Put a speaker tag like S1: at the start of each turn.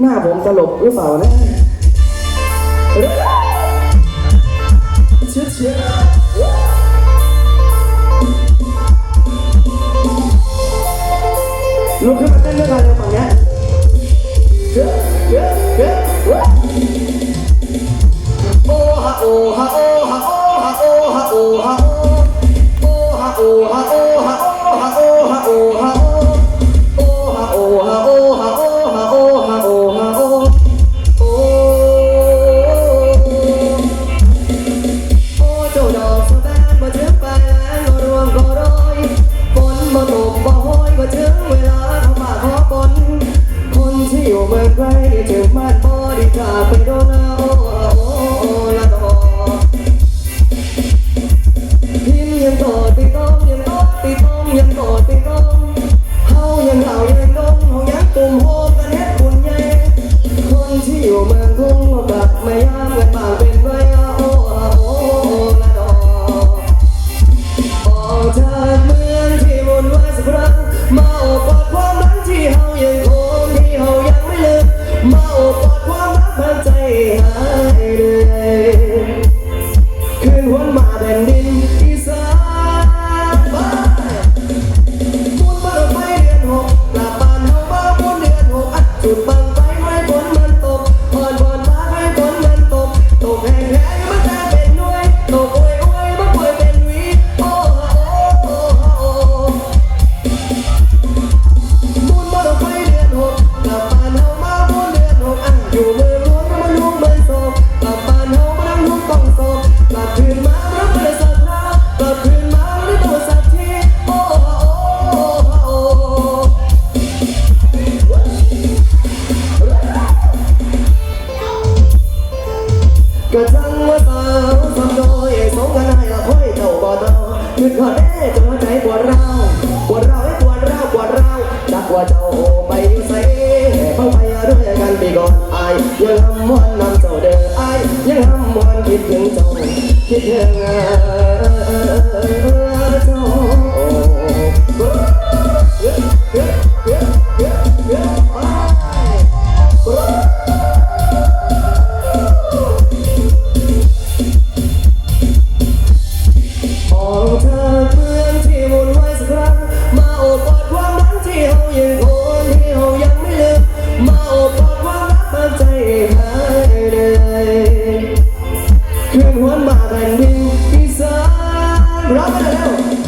S1: หน้าผมตลบหรือเปล่านะเชื้อเชื้อลุกขึ้นมาเต้นด้วยกันเลยฝั่งนี้เชื้อเชื้อเชื้อโอ้ฮะโอ้ฮะโอ้ เจ็บมาบริจาคไปโดน ยืนขอดแน่จนหัวใจปวดราปวดเราวให้ปวดเราปวดเราวจักว่าเจ้าไปใส่เข้าไปด้วยกันไปก่อนอายยังทำมวนนำเจ้าเดินอายยังทำมวนคิดถึงเจ้าคิดถึงเจ้า ม้วนมาแต่นดินอีสานร้องกันเร็ว